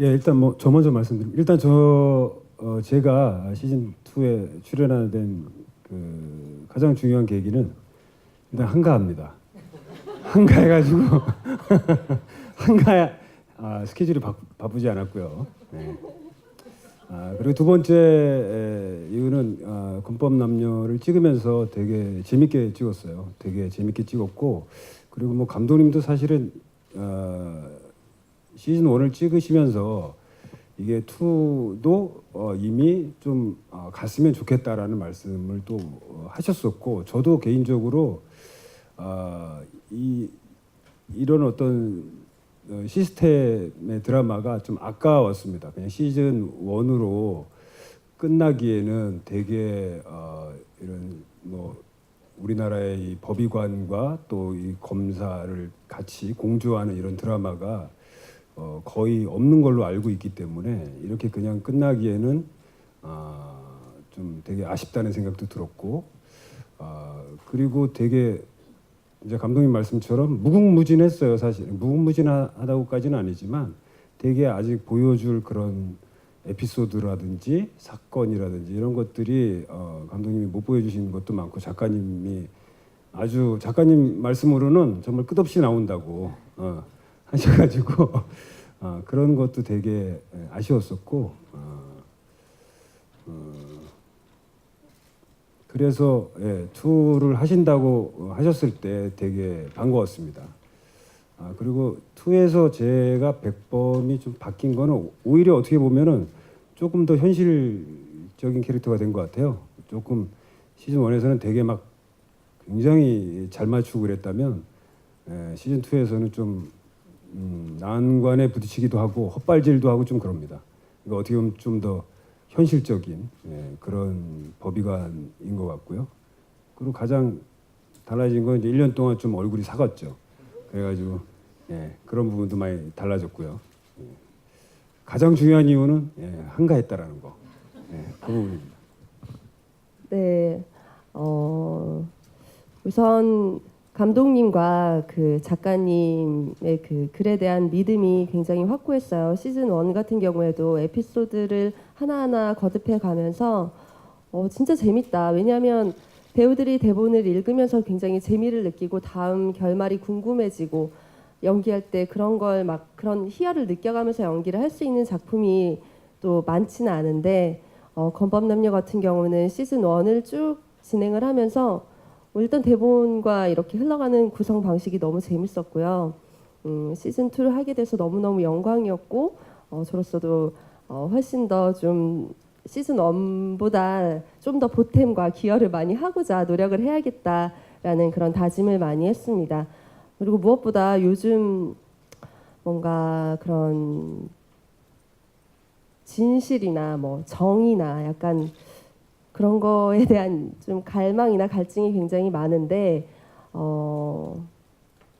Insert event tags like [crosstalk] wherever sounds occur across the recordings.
예, 일단 뭐 저 먼저 말씀드립니다. 일단 저 어, 제가 시즌 2에 출연하게 된그 가장 중요한 계기는 일단 한가합니다. 한가해가지고 [laughs] 한가 아, 스케줄이 바, 바쁘지 않았고요. 네. 아, 그리고 두 번째 에, 이유는 아, 군법 남녀를 찍으면서 되게 재밌게 찍었어요. 되게 재밌게 찍었고 그리고 뭐 감독님도 사실은 어, 시즌 1을 찍으시면서 이게 2도 어, 이미 좀 어, 갔으면 좋겠다라는 말씀을 또 어, 하셨었고 저도 개인적으로 어, 이 이런 어떤 어, 시스템의 드라마가 좀 아까웠습니다. 그냥 시즌 1으로 끝나기에는 되게 어, 이런 뭐 우리나라의 이 법의관과 또 이 검사를 같이 공조하는 이런 드라마가 어, 거의 없는 걸로 알고 있기 때문에 이렇게 그냥 끝나기에는 아, 좀 되게 아쉽다는 생각도 들었고 아, 그리고 되게 이제 감독님 말씀처럼 무궁무진했어요 사실. 무궁무진하다고까지는 아니지만 되게 아직 보여줄 그런 에피소드라든지 사건이라든지 이런 것들이 어, 감독님이 못 보여주신 것도 많고 작가님이 아주 작가님 말씀으로는 정말 끝없이 나온다고 어, 하셔가지고 어, 그런 것도 되게 예, 아쉬웠었고 어, 어, 그래서 예, 투를 하신다고 어, 하셨을 때 되게 반가웠습니다. 아, 그리고 투에서 제가 백범이 좀 바뀐 거는 오히려 어떻게 보면은 조금 더 현실적인 캐릭터가 된 것 같아요. 조금 시즌 1에서는 되게 막 굉장히 잘 맞추고 그랬다면 예, 시즌 2에서는 좀 음, 난관에 부딪히기도 하고 헛발질도 하고 좀 그럽니다. 이거 어떻게 보면 좀 더 현실적인 예, 그런 법의관인 것 같고요. 그리고 가장 달라진 건 이제 1년 동안 좀 얼굴이 사갔죠. 그래가지고 예, 그런 부분도 많이 달라졌고요. 예. 가장 중요한 이유는 예, 한가했다라는 거. 예, 그 부분입니다. 네, 어, 우선 감독님과 그 작가님의 그 글에 대한 믿음이 굉장히 확고했어요. 시즌 1 같은 경우에도 에피소드를 하나하나 거듭해 가면서 어, 진짜 재밌다. 왜냐하면 배우들이 대본을 읽으면서 굉장히 재미를 느끼고 다음 결말이 궁금해지고 연기할 때 그런 걸 막 그런 희열을 느껴가면서 연기를 할 수 있는 작품이 또 많지는 않은데 어, 건법남녀 같은 경우는 시즌 1을 쭉 진행을 하면서 뭐 일단 대본과 이렇게 흘러가는 구성 방식이 너무 재밌었고요. 음, 시즌 2를 하게 돼서 너무너무 영광이었고 어, 저로서도 어, 훨씬 더 좀 시즌 1보다 좀 더 보탬과 기여를 많이 하고자 노력을 해야겠다라는 그런 다짐을 많이 했습니다. 그리고 무엇보다 요즘 뭔가 그런 진실이나 뭐 정의나 약간 그런 거에 대한 좀 갈망이나 갈증이 굉장히 많은데 어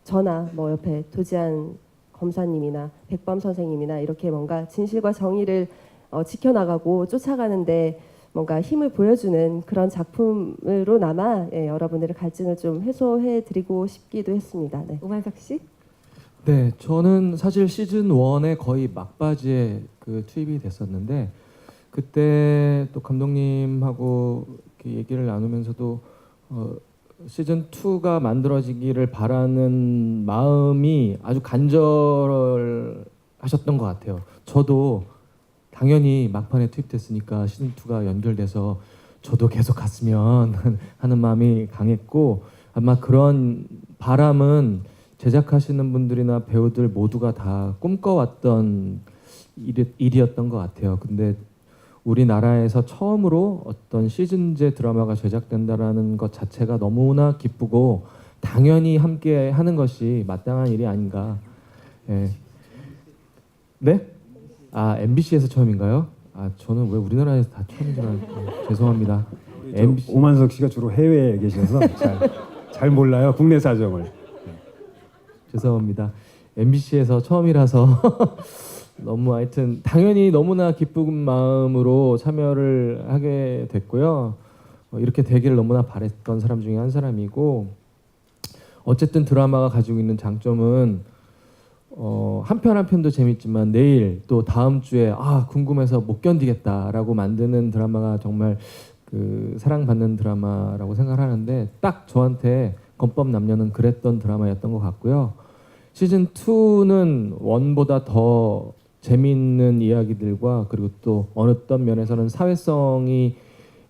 저나 뭐 옆에 도지한 검사님이나 백범 선생님이나 이렇게 뭔가 진실과 정의를 어, 지켜나가고 쫓아가는데 뭔가 힘을 보여주는 그런 작품으로나마 예, 여러분들의 갈증을 좀 해소해 드리고 싶기도 했습니다. 네. 오만석 씨? 네, 저는 사실 시즌 1에 거의 막바지에 그 투입이 됐었는데 그때 또 감독님하고 얘기를 나누면서도 어, 시즌 2가 만들어지기를 바라는 마음이 아주 간절하셨던 것 같아요. 저도 당연히 막판에 투입됐으니까 시즌 2가 연결돼서 저도 계속 갔으면 [laughs] 하는 마음이 강했고 아마 그런 바람은 제작하시는 분들이나 배우들 모두가 다 꿈꿔왔던 일, 일이었던 것 같아요. 근데 우리나라에서 처음으로 어떤 시즌제 드라마가 제작된다라는 것 자체가 너무나 기쁘고 당연히 함께 하는 것이 마땅한 일이 아닌가. 예. 네? 아 MBC에서 처음인가요? 아 저는 왜 우리나라에서 다 처음인 줄 알고 죄송합니다. 저 MBC 오만석 씨가 주로 해외에 계셔서 잘, 잘 몰라요 국내 사정을. 죄송합니다. MBC에서 처음이라서 [laughs] 너무 하여튼 당연히 너무나 기쁜 마음으로 참여를 하게 됐고요. 어, 이렇게 되기를 너무나 바랬던 사람 중에 한 사람이고 어쨌든 드라마가 가지고 있는 장점은 어, 한편 한 편도 재밌지만 내일 또 다음 주에 아 궁금해서 못 견디겠다라고 만드는 드라마가 정말 그 사랑받는 드라마라고 생각하는데 딱 저한테 건법 남녀는 그랬던 드라마였던 것 같고요. 시즌 2는 원보다 더 재미있는 이야기들과 그리고 또 어느 어떤 면에서는 사회성이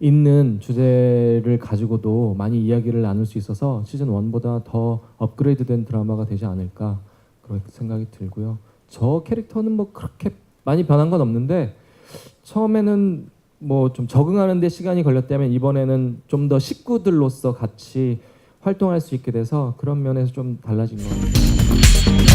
있는 주제를 가지고도 많이 이야기를 나눌 수 있어서 시즌 1보다 더 업그레이드된 드라마가 되지 않을까 그런 생각이 들고요. 저 캐릭터는 뭐 그렇게 많이 변한 건 없는데 처음에는 뭐 좀 적응하는 데 시간이 걸렸다면 이번에는 좀 더 식구들로서 같이 활동할 수 있게 돼서 그런 면에서 좀 달라진 것 같아요.